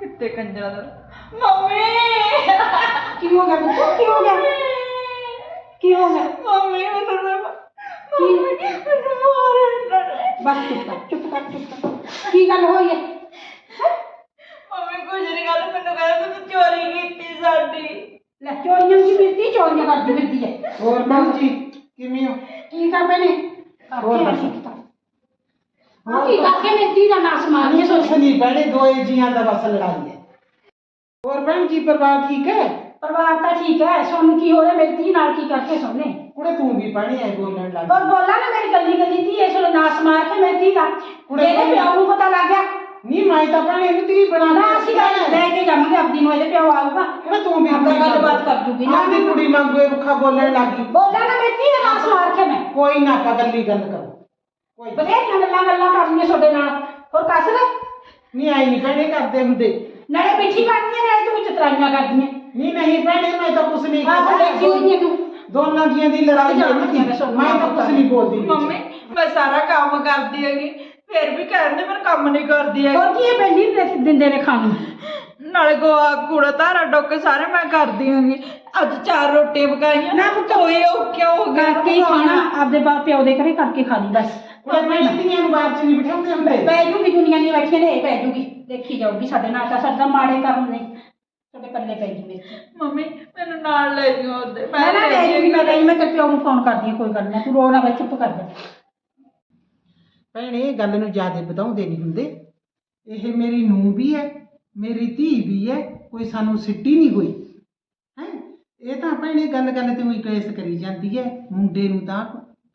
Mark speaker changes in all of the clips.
Speaker 1: ਕਿੱਥੇ ਕੰਜਰਾ ਦਾ ਮੰਮੀ
Speaker 2: ਕੀ ਹੋ ਗਿਆ ਪੁੱਤ ਕੀ ਹੋ ਗਿਆ ਕੀ ਹੋ ਗਿਆ
Speaker 1: ਮੰਮੀ ਮੈਨੂੰ ਨਾ
Speaker 2: ਕੀ?
Speaker 1: ਮੈਨੂੰ ਮਾਰ ਇਹਨਾਂ ਨੇ
Speaker 2: ਬਸ ਚੁੱਪ ਕਰ ਚੁੱਪ ਕਰ ਚੁੱਪ ਕਰ ਕੀ ਗੱਲ ਹੋਈ ਹੈ
Speaker 1: ਮੰਮੀ ਕੁਝ ਨਹੀਂ ਗੱਲ ਮੈਨੂੰ ਕਹਿੰਦਾ ਤੂੰ ਚੋਰੀ ਕੀਤੀ ਸਾਡੀ
Speaker 2: ਲੈ ਚੋਰੀਆਂ ਦੀ ਮਿਲਦੀ ਚੋਰੀਆਂ ਕਰਦੀ ਫਿਰਦੀ ਹੈ
Speaker 3: ਹੋਰ ਭੈਣ ਜੀ ਕਿਵੇਂ ਹੋ?
Speaker 2: ਕੀ ਕਰ ਬਣੇ
Speaker 3: ਹੋਰ
Speaker 2: ਹੋਰ
Speaker 3: ਦੱਸੋ।
Speaker 2: ਹਾਂ ਕੀ ਕਰਕੇ ਮਿਲਦੀ ਦਾ ਨਾਸ ਮਾਰੀ
Speaker 3: ਨਹੀਂ ਕੁਛ ਨਹੀਂ ਭੈਣੇ ਦੋਏ ਜੀਆਂ ਦਾ ਬਸ ਲੜਾਈ ਹੈ। ਹੋਰ ਭੈਣ ਜੀ ਪਰਿਵਾਰ ਠੀਕ ਹੈ?
Speaker 2: ਪਰਿਵਾਰ ਤਾਂ ਠੀਕ ਹੈ ਸੁਣ ਕੀ ਹੋ ਰਿਹਾ ਮੇਰੀ ਧੀ ਨਾਲ ਕੀ ਕਰਕੇ ਸੁਣਨੇ?
Speaker 3: ਕੁੜੇ ਤੂੰ ਵੀ ਭੈਣੇ ਐ ਬੋਲਣ ਲੱਗ
Speaker 2: ਔਰ ਬੋਲਾ ਨਾ ਮੇਰੀ ਗੱਲੀ ਗੱਲੀ ਧੀ ਐ ਸੁਣ ਨਾਸ ਮਾਰ ਕੇ ਮੇਰੀ ਧੀ ਦਾ।
Speaker 3: ਕੁੜੇ
Speaker 2: ਇਹਦੇ ਪਿਓ ਨੂੰ ਪਤਾ ਲੱਗ ਗਿਆ।
Speaker 3: ਨਹੀਂ ਮੈਂ ਤਾਂ ਭੈਣੇ ਇਹਨੂੰ ਤੀ ਬਣਾ
Speaker 2: ਨਾ ਅਸੀਂ ਗੱਲ ਲੈ ਕੇ ਜਾਵਾਂਗੇ ਆਪਦੀ ਨੂੰ ਇਹਦੇ ਪਿਓ ਆਊਗਾ।
Speaker 3: ਕੁੜੇ ਤੂੰ ਵੀ
Speaker 2: ਆਪਦਾ ਗੱਲਬਾਤ ਕਰ ਜੂਗੀ ਨਾ।
Speaker 3: ਆਪਦੀ ਕੁੜੀ ਵਾਂਗੂ ਇਹ ਰੁੱਖਾ ਬੋਲਣ ਲੱਗੀ
Speaker 2: ਬੋਲਾ ਨਾ ਮੇਰੀ ਧੀ ਦਾ ਨਾਸ ਮਾਰ ਕੇ ਮੈਂ।
Speaker 3: ਕੋਈ ਨਾ ਗੱਲੀ ਗੱਲ ਕਰੋ। ਕੋਈ
Speaker 2: ਬਥੇਰੀਆਂ ਗੱਲਾਂ ਗੱਲਾਂ ਕਰਨੀਆਂ ਤੁਹਾਡੇ ਨਾਲ। ਹੋਰ ਕੱਸ ਲੈ।
Speaker 3: ਨਹੀਂ ਆਈ ਨਹੀਂ ਭੈਣੇ ਕਰਦੇ ਹੁੰਦੇ।
Speaker 2: ਨਾਲੇ ਪਿੱਠੀ ਕਰਦੀਆਂ ਨਾਲੇ ਤੂੰ ਚਤਰਾਈਆਂ ਕਰਦੀਆਂ।
Speaker 3: ਨਹੀਂ ਨਹੀਂ ਭੈਣੇ ਮੈਂ ਤਾਂ ਕੁਛ ਨਹੀਂ
Speaker 2: ਆਹ ਦੇਖੀ ਹੋਈ ਹੈ ਤੂੰ।
Speaker 3: ਦੋਨਾਂ ਜੀਆਂ ਦੀ ਲੜਾਈ ਹੋਈ
Speaker 2: ਮੈਂ
Speaker 3: ਤਾਂ ਕੁਛ ਨਹੀਂ ਬੋਲਦੀ।
Speaker 1: ਮੰਮੀ ਮੈਂ ਸਾਰਾ ਕੰਮ ਕਰਦੀ ਹੈਗੀ। ਫਿਰ ਵੀ ਕਹਿੰਦੇ ਮੈਂ ਕੰਮ ਨਹੀਂ ਕਰਦੀ ਹੈਗੀ।
Speaker 2: ਹੋਰ ਕੀ ਇਹ ਪਹਿਲੀ ਵੀ ਦਿੰਦੇ ਨੇ ਖਾਣ। ਨੂੰ
Speaker 1: ਨਾਲੇ ਗੋਆ ਕੂੜਾ ਧਾਰਾ ਡੋਕੇ ਸਾਰੇ ਮੈਂ ਕਰਦੀ ਹਾਂਗੀ। ਅੱਜ ਚਾਰ ਰੋਟੀਆਂ ਪਕਾਈਆਂ
Speaker 2: ਨਾ।
Speaker 1: ਹੋਈ ਉਹ ਕਿਉਂ ਹੋ ਗਿਆ।
Speaker 2: ਕਰਕੇ ਹੀ ਖਾਣਾ। ਆਪਦੇ ਬਾਪ ਪਿਓ ਦੇ ਘਰੇ ਕਰਕੇ ਖਾ ਲਈ ਬਸ।
Speaker 3: ਕੁੜੇ ਭੈਣੇ ਧੀਆਂ ਨੂੰ ਬਾਹਰ ਚ ਨਹੀਂ ਬਿਠਾਉਂਦੇ ਹੁੰਦੇ।
Speaker 2: ਪੈ ਜੂਗੀ ਦੁਨੀਆ ਦੀ ਬੈਠੇ ਨੇ ਇਹ ਪੈ ਜੂਗੀ। ਦੇਖੀ ਜਾਊਗੀ ਸਾਡੇ ਨਾਲ ਤਾਂ ਸਾਡਾ ਮਾੜੇ ਕਰਮ ਨੇ। ਤੁਹਾਡੇ ਪੱਲੇ ਪੈ ਜੂ ਮੇਰੇ
Speaker 1: ਮੰਮੀ ਮੈਨੂੰ ਨਾਲ ਲੈ ਜਿਓ ਉਹਦੇ।
Speaker 2: ਮੈਂ ਨਾ ਲੈ ਜੂਗੀ ਮੈਂ ਮੈਂ ਤੇ ਪਿਓ ਨੂੰ ਫੋਨ ਕਰਦੀ ਹਾਂ ਕੋਈ ਗੱਲ ਨਾ ਤੂੰ ਰੋ ਨਾ ਬਸ ਚੁੱਪ ਕਰ ਜਾ।
Speaker 3: ਭੈਣੇ ਇਹ ਗੱਲ ਨੂੰ ਜ਼ਿਆਦਾ ਵਧਾਉਂਦੇ ਨਹੀਂ ਹੁੰਦੇ। ਇਹ ਮੇਰੀ ਨੂੰਹ ਵੀ ਹੈ ਮੇਰੀ ਧੀ ਵੀ ਹੈ ਕੋਈ ਸਾਨੂੰ ਸਿੱਟੀ ਨਹੀਂ ਹੋਈ ਹੈ? ਇਹ ਤਾਂ ਭੈਣੇ ਗੱਲ ਗੱਲ ਤੇ ਉਹੀ ਕਲੇਸ਼ ਕਰੀ ਜਾਂਦੀ ਹੈ ਮੁੰਡੇ ਨੂੰ ਤਾਂ।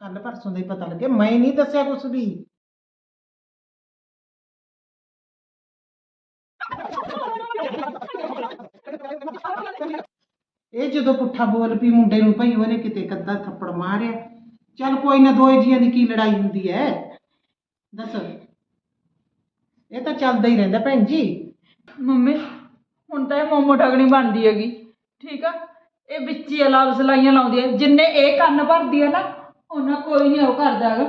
Speaker 3: ਕੱਲ ਪਰਸੋਂ ਦਾ ਹੀ ਪਤਾ ਲੱਗਿਆ, ਮੈਂ ਨਹੀਂ ਦੱਸਿਆ ਕੁਛ ਵੀ। ਇਹ ਜਦੋਂ ਪੁੱਠਾ ਬੋਲ ਪਈ, ਮੁੰਡੇ ਨੂੰ ਭਈ ਉਹਨੇ ਕਿਤੇ ਕੱਦਾ ਥੱਪੜ ਮਾਰਿਆ। ਚੱਲ ਕੋਈ ਨਾ ਦੋਏ ਜੀਆਂ ਦੀ ਕੀ ਲੜਾਈ ਹੁੰਦੀ ਹੈ ਦੱਸ। ਇਹ ਤਾਂ ਚੱਲਦਾ ਹੀ ਰਹਿੰਦਾ ਭੈਣ ਜੀ।
Speaker 1: ਮੰਮੀ, ਹੁਣ ਤਾਂ ਇਹ ਮੋਮੋ ਠਗਣੀ ਬਣਦੀ ਹੈਗੀ, ਠੀਕ ਆ? ਇਹ ਵਿੱਚ ਹੀ ਅਲਾਪ ਸਲਾਈਆਂ ਲਾਉਂਦੀ ਹੈ ਜਿੰਨੇ ਇਹ ਕੰਨ ਭਰਦੀ ਹੈ ਨਾ ਉਹਨਾਂ ਕੋਈ ਨਹੀਂ ਉਹ ਕਰਦਾ ਹੈਗਾ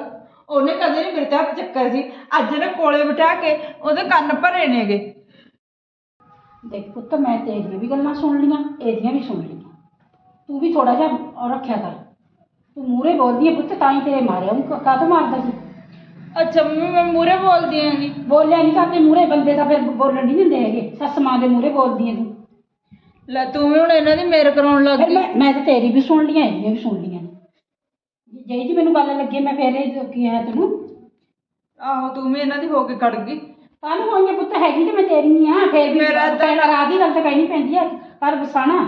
Speaker 1: ਉਹਨੇ ਕਦੇ ਨਹੀਂ ਮੇਰੇ ਤੇ ਹੱਥ ਚੱਕਿਆ ਸੀ। ਅੱਜ ਇਹਨੇ ਕੋਲੇ ਬਿਠਾ ਕੇ ਉਹਦੇ ਕੰਨ ਭਰੇ ਨੇਗੇ।
Speaker 2: ਦੇਖ ਪੁੱਤ ਮੈਂ ਤੇਰੀਆਂ ਵੀ ਗੱਲਾਂ ਸੁਣ ਲੀਆਂ ਇਹਦੀਆਂ ਵੀ ਸੁਣ ਲੀਆਂ ਤੂੰ ਵੀ ਥੋੜਾ ਜਿਹਾ ਉਹ ਰੱਖਿਆ ਕਰ। ਤੂੰ ਮੂਰੇ ਬੋਲਦੀ ਹੈ ਪੁੱਤ ਤਾਂ ਹੀ ਤੇਰੇ ਮਾਰਿਆ ਉਹ ਕਾਹਤੋਂ ਮਾਰਦਾ ਸੀ?
Speaker 1: ਅੱਛਾ ਮੰਮੀ ਮੈਂ ਮੂਰੇ ਬੋਲਦੀ ਹੈਗੀ
Speaker 2: ਬੋਲਿਆ ਨਹੀਂ ਕਰਦੇ ਮੂਰੇ ਬੰਦੇ ਤਾਂ ਫਿਰ ਬੋਲਣ ਨਹੀਂ ਦਿੰਦੇ ਹੈਗੇ। ਸੱਸ ਮਾਂ ਦੇ ਮੂਰੇ ਬੋਲਦੀ ਹੈ ਤੂੰ।
Speaker 1: ਲੈ ਤੂੰ ਵੀ ਹੁਣ ਇਹਨਾਂ ਦੀ ਮੇਰ ਕਰਾਉਣ ਲੱਗ
Speaker 2: ਫਿਰ
Speaker 1: ਗਈ।
Speaker 2: ਮੈਂ ਮੈਂ ਤਾਂ ਤੇਰੀ ਵੀ ਸੁਣ ਲੀਆਂ ਇਹਦੀਆਂ ਵੀ ਸੁਣ ਲੀਆਂ ਜਿਹੀ ਜੀ ਮੈਨੂੰ ਗੱਲ ਲੱਗੀ ਮੈਂ ਫੇਰ ਇਹ ਕੀ ਹੈ ਤੈਨੂੰ।
Speaker 1: ਆਹੋ ਤੂੰ ਵੀ ਇਹਨਾਂ ਦੀ ਹੋ ਕੇ ਖੜ ਗਈ।
Speaker 2: ਕੱਲ ਹੋਈਆਂ ਪੁੱਤ ਹੈਗੀ ਤੇ ਮੈਂ ਤੇਰੀ ਨਹੀਂ ਆ ਫੇਰ ਵੀ
Speaker 1: ਮੇਰਾ ਤਾਂ-
Speaker 2: ਕਹਿਣਾ ਰਾਤ ਦੀ ਗੱਲ ਤਾਂ ਕਹਿਣੀ ਪੈਂਦੀ ਆ ਘਰ ਬਸਾਣਾ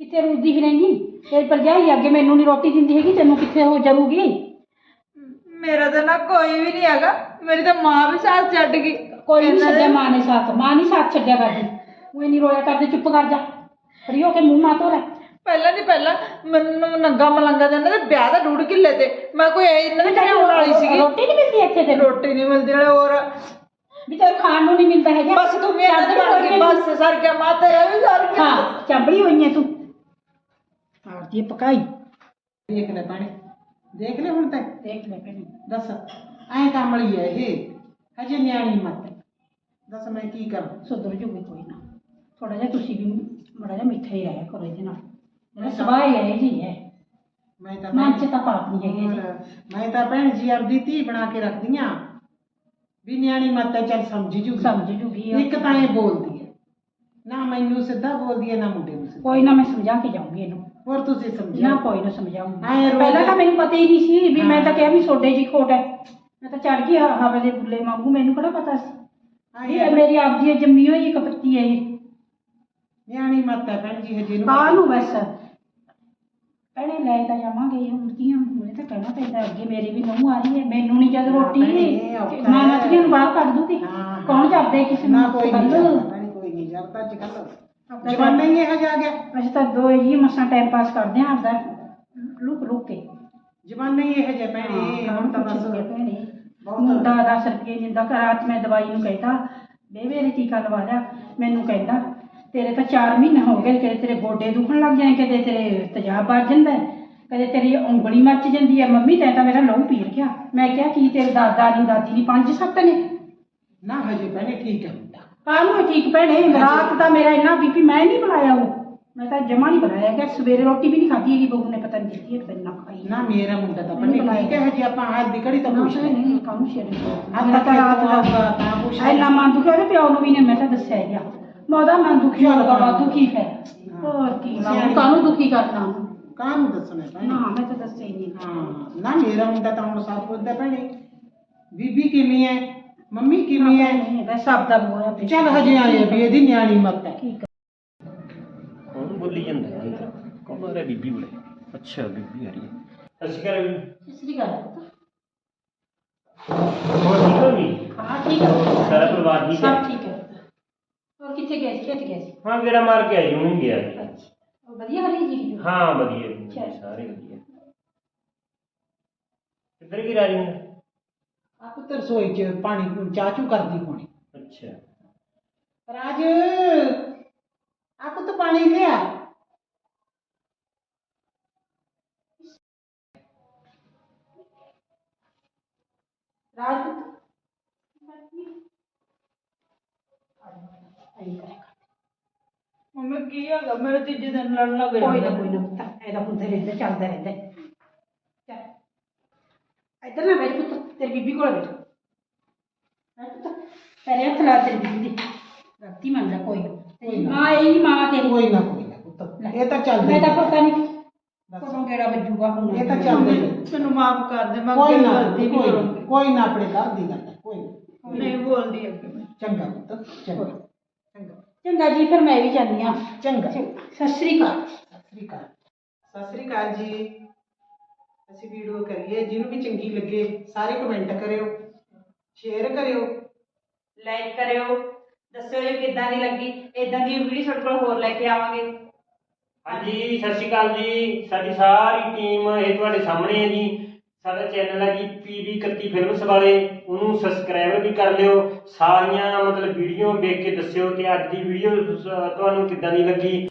Speaker 2: ਕਿੱਥੇ ਰੁੱਦੀ ਫਿਰੇਂਗੀ ਤੇਰੀ ਭਰਜਾਈ ਅੱਗੇ ਮੈਨੂੰ ਨਹੀਂ ਰੋਟੀ ਦਿੰਦੀ ਹੈਗੀ ਤੈਨੂੰ ਕਿੱਥੇ ਹੋ ਜਾਊਗੀ
Speaker 1: ਮੇਰਾ ਤਾਂ ਨਾ ਕੋਈ ਵੀ ਨਹੀਂ ਹੈਗਾ ਮੇਰੀ ਤਾਂ ਮਾਂ ਵੀ ਸਾਥ ਛੱਡ ਗਈ।
Speaker 2: ਕੋਈ ਨਹੀਂ ਛੱਡਿਆ ਮਾਂ ਨੇ ਸਾਥ ਮਾਂ ਨਹੀਂ ਸਾਥ ਛੱਡਿਆ ਕਰਦੀ। ਉਹ ਨਹੀਂ ਰੋਇਆ ਕਰਦੇ ਚੁੱਪ ਕਰ ਜਾ। ਫਰੀ ਹੋ ਕੇ ਮੂੰਹ ਧੋ ਲੈ।
Speaker 1: ਪਹਿਲਾਂ ਨਹੀਂ ਪਹਿਲਾਂ ਮੈਨੂੰ ਨੰਗਾ ਮਲੰਗਾ ਦੇ ਇਹਨਾਂ ਦੇ ਵਿਆਹ ਦਾ ਡੂੜ ਕਿੱਲੇ ਤੇ। ਮੈਂ ਕੋਈ ਇਹ ਇਹਨਾਂ ਦੀ ਬਣਾਉਣ ਵਾਲੀ ਸੀਗੀ।
Speaker 2: ਰੋਟੀ ਨਹੀਂ ਮਿਲਦੀ ਇੱਥੇ ਤੇ
Speaker 1: ਰੋਟੀ ਨਹੀਂ ਮਿਲਦੀ ਨਾਲੇ ਹੋਰ।
Speaker 2: ਵੀ ਤੈਨੂੰ ਖਾਣ ਨੂੰ ਨਹੀਂ ਮਿਲਦਾ ਹੈਗਾ।
Speaker 1: ਬਸ ਤੂੰ ਵੀ ਇਹਨਾਂ ਦੇ ਬਣ ਗਈ ਬਸ ਸਰ ਗਿਆ ਮਾਂ ਤੇਰਾ ਵੀ ਸਰ ਗਿਆ।
Speaker 2: ਹਾਂ ਚੰਬੜੀ ਹੋਈ ਹੈ ਤੂੰ। ਆਰਤੀ ਪਕਾਈ।
Speaker 3: ਦੇਖ ਲੈ ਭੈਣੇ ਦੇਖ ਲੈ ਹੁਣ ਤੱਕ
Speaker 2: ਦੇਖ ਲੈ ਭੈਣੇ।
Speaker 3: ਦੱਸ ਐਂ ਕਾਮਲੀ ਹੈ ਇਹ। ਹਜੇ ਨਿਆਣੀ ਮਤ ਹੈ। ਦੱਸ ਮੈਂ ਕੀ ਕਰਾਂ?
Speaker 2: ਸੁਧਰ ਜੂਗੀ ਕੋਈ ਨਾ। ਥੋੜਾ ਜਿਹਾ ਤੁਸੀਂ ਵੀ ਮੜਾ ਜਿਹਾ ਮਿੱਠਾ ਹੀ ਰਹਿਆ ਕਰੋ ਇਹਦੇ ਨਾਲ। ਜਿਹੜਾ ਸੁਭਾਅ ਹੀ ਹੈ ਜੀ ਹੈ
Speaker 3: ਮੈਂ ਤਾਂ
Speaker 2: ਮਨ ਚ ਤਾਂ ਪਾਪ ਨਹੀਂ ਹੈਗੇ ਜੀ।
Speaker 3: ਹੋਰ, ਮੈਂ ਤਾਂ ਭੈਣ ਜੀ ਆਪਦੀ ਧੀ ਬਣਾ ਕੇ ਰੱਖਦੀਆਂ ਵੀ ਨਿਆਣੀ ਮਤ ਹੈ ਚੱਲ ਸਮਝ ਜੂਗੀ।
Speaker 2: ਸਮਝ ਜੂਗੀ
Speaker 3: ਇੱਕ ਤਾਂ ਇਹ ਬੋਲਦੀ ਹੈ ਨਾ ਮੈਨੂੰ ਸਿੱਧਾ ਬੋਲਦੀ ਹੈ ਨਾ ਮੁੰਡੇ ਨੂੰ ਸਿੱਧਾ।
Speaker 2: ਕੋਈ ਨਾ ਮੈਂ ਸਮਝਾ ਕੇ ਜਾਊਂਗੀ ਇਹਨੂੰ।
Speaker 3: ਹੋਰ ਤੁਸੀਂ
Speaker 2: ਨਾ
Speaker 3: ਸਮਝਿਆ
Speaker 2: ਕੋਈ ਨਾ ਸਮਝਾਉਂਗੀ।
Speaker 3: ਐਂ ਰੋ-
Speaker 2: ਪਹਿਲਾਂ ਤਾਂ ਮੈਨੂੰ ਪਤਾ ਹੀ ਨਹੀਂ ਸੀ ਵੀ ਮੈਂ ਤਾਂ
Speaker 3: ਹਾਂ।
Speaker 2: ਕਿਹਾ ਵੀ ਸੋਡੇ ਜੀ ਖੋਟ ਹੈ ਮੈਂ ਤਾਂ ਚੜ ਗਈ ਹ- ਹਵਾ ਦੇ ਬੁੱਲੇ ਵਾਂਗੂ ਮੈਨੂੰ ਕਿਹੜਾ ਪਤਾ ਸੀ? ਵੀ ਇਹ ਮੇਰੀ ਆਪਦੀ ਜੰਮੀ ਹੋਈ ਕਪੱਤੀ ਹੈ ਇਹ।
Speaker 3: ਨਿਆਣੀ ਮਤ ਹੈ ਭੈਣ ਜੀ ਹਜੇ ਨੂੰ
Speaker 2: ਕਾਹ ਨੂੰ ਬਸ। ਪਹਿਲੇ ਲੈ ਤਾਂ ਜਾਵਾਂਗੇ ਹੁਣ ਧੀਆਂ ਮੂਰੇ ਤਾਂ ਕਹਿਣਾ ਪੈਂਦਾ ਅੱਗੇ ਮੇਰੀ ਵੀ ਨੂੰਹ ਆ ਰਹੀ ਹੈ ਮੈਨੂੰ ਨਹੀਂ ਜਦ ਰੋਟੀ
Speaker 3: ਭੈਣੇ, ਔਖਾ
Speaker 2: ਮਾਂ
Speaker 3: ਹੈ।
Speaker 2: ਮਤੀਆਂ ਨੂੰ ਬਾਹਰ ਕੱਢ ਦੂਗੀ।
Speaker 3: ਹਾਂ।
Speaker 2: ਕੌਣ ਜਪਦੇ ਕਿਸੇ ਨੂੰ
Speaker 3: ਨਾ? ਕੋਈ ਨਹੀਂ
Speaker 2: ਕੱਲ੍ਹ
Speaker 3: ਜਾਂਦਾ ਭੈਣੇ, ਕੋਈ ਨਹੀਂ ਜਾਂਦਾ ਅੱਜ ਕੱਲ
Speaker 2: ਆਪਦਾ
Speaker 3: ਜਮਾਨਾ ਹੀ ਇਹੋ ਜਿਹਾ ਆ ਗਿਆ।
Speaker 2: ਅਸੀਂ ਤਾਂ ਦੋ ਹੀ ਮਸਾਂ ਟਾਈਮ ਪਾਸ ਕਰਦੇ ਹਾਂ ਆਪਦਾ। ਲੁਕ ਲੁਕ ਕੇ।
Speaker 3: ਜਮਾਨਾ ਹੀ ਇਹੋ ਜਿਹਾ ਭੈਣੇ ਹੁਣ ਤਾਂ ਬਸ
Speaker 2: ਭੈਣੇ।
Speaker 3: ਬਹੁਤ-
Speaker 2: ਮੁੰਡਾ 10 ਰੁਪਏ ਦਿੰਦਾ ਘਰ ਰਾਤ ਮੈਂ ਦਵਾਈ ਨੂੰ ਕਹਿੰਦਾ ਬੇਬੇ ਨੇ ਟੀਕਾ ਲਵਾ ਲਿਆ ਮੈਨੂੰ ਕਹਿੰਦਾ ਤੇਰੇ ਤਾਂ 4 ਮਹੀਨੇ ਹੋ ਗਏ ਕਦੇ ਤੇਰੇ ਗੋਡੇ ਦੁਖਣ ਲੱਗ ਜਾਏ ਕਦੇ ਤੇਰੇ ਤੇਜ਼ਾਬ ਵੱਜ ਜਾਂਦਾ ਹੈ, ਕਦੇ ਤੇਰੀ ਉਂਗਲੀ ਮੱਚ ਜਾਂਦੀ ਹੈ। ਮੰਮੀ ਤੈਂ ਤਾਂ ਮੇਰਾ ਲਹੂ ਪੀਰ ਗਿਆ ਮੈਂ ਕਿਹਾ ਕੀ ਤੇਰੇ ਦਾਦਾ ਨਹੀਂ ਦਾਦੀ ਨਹੀਂ ਪੰਜ ਸੱਤ ਨੇ?
Speaker 3: ਨਾ ਹਜੇ ਭੈਣੇ ਠੀਕ ਹੈ ਮੁੰਡਾ।
Speaker 2: ਕਾਹਨੂੰ ਹੈ ਠੀਕ ਭੈਣੇ? ਰਾਤ ਦਾ ਮੇਰਾ ਇੰਨਾ ਬੀਪੀ ਮੈਂ ਨਹੀਂ ਬੁਲਾਇਆ ਉਹ। ਮੈਂ ਤਾਂ ਜਮਾ ਨਹੀਂ ਬੁਲਾਇਆ ਕਿ ਸਵੇਰੇ ਰੋਟੀ ਵੀ ਨਹੀਂ ਖਾਧੀ ਹੈਗੀ ਬਹੂ ਨੇ ਪਤਾ ਨਹੀਂ ਦਿੱਤੀ ਹੈ ਪਤਾ ਨਹੀਂ ਨਾ ਖਾਈ।
Speaker 3: ਨਾ ਮੇਰਾ ਮੁੰਡਾ ਤਾਂ ਪੜ੍ਹਨੇ ਠੀਕ ਹੈ ਹਜੇ ਆਪਾਂ ਅੱਜ ਦੀ ਘੜੀ ਤਾਂ
Speaker 2: ਨਾ
Speaker 3: ਪੁੱਛ
Speaker 2: ਨਹੀਂ
Speaker 3: ਨਹੀਂ
Speaker 2: ਕਾਹਨੂੰ ਸ਼ੇਰ
Speaker 3: ਅੱਜ
Speaker 2: ਤਾਂ ਰਾਤ ਦਾ
Speaker 3: ਤਾਂ ਪੁੱਛ
Speaker 2: ਇੰਨਾ ਮਨ ਦੁਖਿਆ ਉਹਦੇ ਪਿਓ ਨੂੰ ਵੀ ਨੇ ਮੈਂ ਤਾਂ ਦੱਸਿਆ ਹੀ ਆ। ਮੈਂ ਉਹਦਾ ਮਨ ਦੁਖੀ ਹੋ ਗਿਆ ਦੁਖੀ ਹੈ। ਹੋਰ ਕੀ ਮੈਂ ਕਾਹਨੂੰ ਦੁਖੀ ਕਰਨਾ? ਉਹਨੂੰ?
Speaker 3: ਕਾਂ ਨੂੰ ਦੱਸਣਾ ਭੈਣੇ?
Speaker 2: ਨਾ ਮੈਂ ਤਾਂ ਦੱਸਿਆ ਹੀ ਨਹੀਂ।
Speaker 3: ਹਾਂ ਨਾ ਮੇਰਾ ਮੁੰਡਾ ਤਾਂ ਹੁਣ ਸਭ ਪੁੱਛਦਾ ਭੈਣੇ। ਬੀਬੀ ਕਿਵੇਂ ਹੈ ਮੰਮੀ ਕਿਵੇਂ ਹੈ
Speaker 2: ਨਹੀਂ ਬਸ ਸਭ ਦਾ ਬੋਇਆ ਪਿਆ।
Speaker 3: ਚੱਲ ਹਜੇ ਆਏ ਵੀ ਇਹਦੀ ਨਿਆਣੀ ਮੱਤ ਹੈ
Speaker 2: ਠੀਕ ਹੈ
Speaker 4: ਕੌਣ ਬੋਲੀ ਜਾਂਦਾ ਹੈ ਅੰਦਰ ਕੌਣ ਆ ਰਿਹਾ ਬੀਬੀ ਬੋਲੇ? ਅੱਛਾ ਬੀਬੀ ਆ ਰਹੀ ਹੈ। ਸਤਿ ਸ਼੍ਰੀ ਅਕਾਲ ਬੀਬੀ।
Speaker 2: ਇਸਰੀ ਗੱਲ
Speaker 4: ਹੋਰ ਠੀਕ ਹੋ
Speaker 2: ਠੀਕ ਹੈ
Speaker 4: ਸਾਰਾ ਪਰਿਵਾਰ ਠੀਕ ਹੈ?
Speaker 2: ਸਭ ਠੀਕ ਕਿੱਥੇ ਗਏ ਸੀ ਖੇਤ ਗਏ ਸੀ।
Speaker 4: ਹਾਂ ਗੇੜਾ ਮਾਰ ਕੇ ਆਈ ਹੁਣ ਗਿਆ। ਜੀ
Speaker 2: ਅੱਛਾ ਉਹ ਵਧੀਆ ਵਾਲੀ ਜੀ
Speaker 4: ਹਾਂ ਵਧੀਆ ਜੀ,
Speaker 2: ਅੱਛਾ।
Speaker 4: ਸਾਰੇ ਵਧੀਆ। ਕਿੱਧਰ ਕੀ ਰਾਜੀ? ਨੇ
Speaker 3: ਆ ਪੁੱਤਰ ਰਸੋਈ ਚ ਪਾਣੀ ਚਾਚੂ ਕਰਦੀ ਹੋਣੀ।
Speaker 4: ਅੱਛਾ।
Speaker 3: ਰਾਜ ਆ ਪੁੱਤ ਪਾਣੀ ਲਿਆ
Speaker 2: ਰਾਜਪੂਤ ਆਈ ਕਰੇਗਾ
Speaker 1: ਮੰਮੀ ਕੀ ਹੈਗਾ? ਮੇਰੇ ਤੀਜੇ ਦਿਨ ਲੜਨ ਲੱਗ
Speaker 2: ਕੋਈ ਨਾ ਕੋਈ ਨਾ ਪੁੱਤ ਇਹਦਾ ਹੁੰਦਾ ਰਹਿੰਦਾ ਚੱਲਦਾ ਰਹਿੰਦਾ ਚੱਲ। ਇੱਧਰ ਨਾ ਬੈਠ ਪੁੱਤ ਤੇਰੀ ਬੀਬੀ ਕੋਲ ਬੈਠ ਬੈਠ ਪੁੱਤ ਤੇਰੇ ਹੱਥ ਲਾ ਤੇਰੀ ਬੀਬੀ ਦੇ। ਗਲਤੀ ਮੰਨ ਲੈ ਕੋਈ ਨਾ। ਤੇਰੀ
Speaker 3: ਨਾ।
Speaker 2: ਮਾਂ ਇਹੀ ਮਾਂ ਤੇਰੀ।
Speaker 3: ਕੋਈ ਨਾ ਕੋਈ ਨਾ ਪੁੱਤ। ਇਹ ਤਾਂ ਚੱਲਦਾ
Speaker 2: ਮੈਂ ਤਾਂ
Speaker 3: ਹੀ
Speaker 2: ਪਤਾ ਨਹੀਂ। ਕਦੋਂ ਗੇੜਾ ਵੱਜੂਗਾ ਹੁਣ
Speaker 3: ਇਹ ਤਾਂ ਚੱਲਦਾ ਹੀ ਹੈ।
Speaker 1: ਮੈਨੂੰ ਮਾਫ ਕਰ ਦੇ ਮੈਂ
Speaker 3: ਕੋਈ
Speaker 1: ਅੱਗੇ
Speaker 3: ਨਾ
Speaker 1: ਗਲਤੀ ਨਹੀਂ
Speaker 3: ਕੋਈ
Speaker 1: ਕਰੂੰਗੀ।
Speaker 3: ਨਾ, ਕੋਈ ਨਾ ਆਪਣੇ ਘਰ ਦੀ ਗੱਲ ਹੈ ਕੋਈ ਨਾ।
Speaker 1: ਨਹੀਂ ਬੋਲਦੀ ਅੱਗੇ ਮੈਂ।
Speaker 3: ਚੰਗਾ ਪੁੱਤ ਚੰਗਾ।
Speaker 2: ਚੰਗਾ ਜੀ ਫਿਰ ਮੈਂ ਵੀ ਜਾਂਦੀ ਆ
Speaker 3: ਚੰਗਾ।
Speaker 2: ਸਤਿ ਸ੍ਰੀ ਅਕਾਲ।
Speaker 3: ਸਤਿ ਸ੍ਰੀ ਅਕਾਲ। ਸਤਿ ਸ੍ਰੀ ਅਕਾਲ ਜੀ। ਅਸੀਂ ਵੀਡੀਓ ਕਰੀਏ ਜਿਹਨੂੰ ਵੀ ਚੰਗੀ ਲੱਗੇ ਸਾਰੇ ਕਮੈਂਟ ਕਰਿਓ ਸ਼ੇਅਰ ਕਰਿਓ।
Speaker 1: ਲਾਈਕ ਕਰਿਓ। ਦੱਸਿਓ ਜੀ ਕਿੱਦਾਂ ਦੀ ਲੱਗੀ। ਇਦਾਂ ਦੀ ਵੀਡੀਓ ਤੁਹਾਡੇ ਕੋਲ ਹੋਰ ਲੈ ਕੇ ਆਵਾਂਗੇ।
Speaker 4: ਹਾਂਜੀ ਸਤਿ ਸ਼੍ਰੀ ਅਕਾਲ ਜੀ। ਸਾਡੀ ਸਾਰੀ ਟੀਮ ਇਹ ਤੁਹਾਡੇ ਸਾਹਮਣੇ ਹੈ ਜੀ। ਸਾਡਾ ਚੈਨਲ ਹੈ ਜੀ ਪੀਵੀ 31 ਫਿਲਮਸ ਵਾਲੇ, ਉਹਨੂੰ ਸਬਸਕ੍ਰਾਈਬ ਵੀ ਕਰ ਲਿਓ। ਸਾਰੀਆਂ ਮਤਲਬ ਵੀਡੀਓ ਵੇਖ ਕੇ ਦੱਸਿਓ ਕਿ ਅੱਜ ਦੀ ਵੀਡੀਓ ਤੁਹਾਨੂੰ ਕਿੱਦਾਂ ਦੀ ਲੱਗੀ।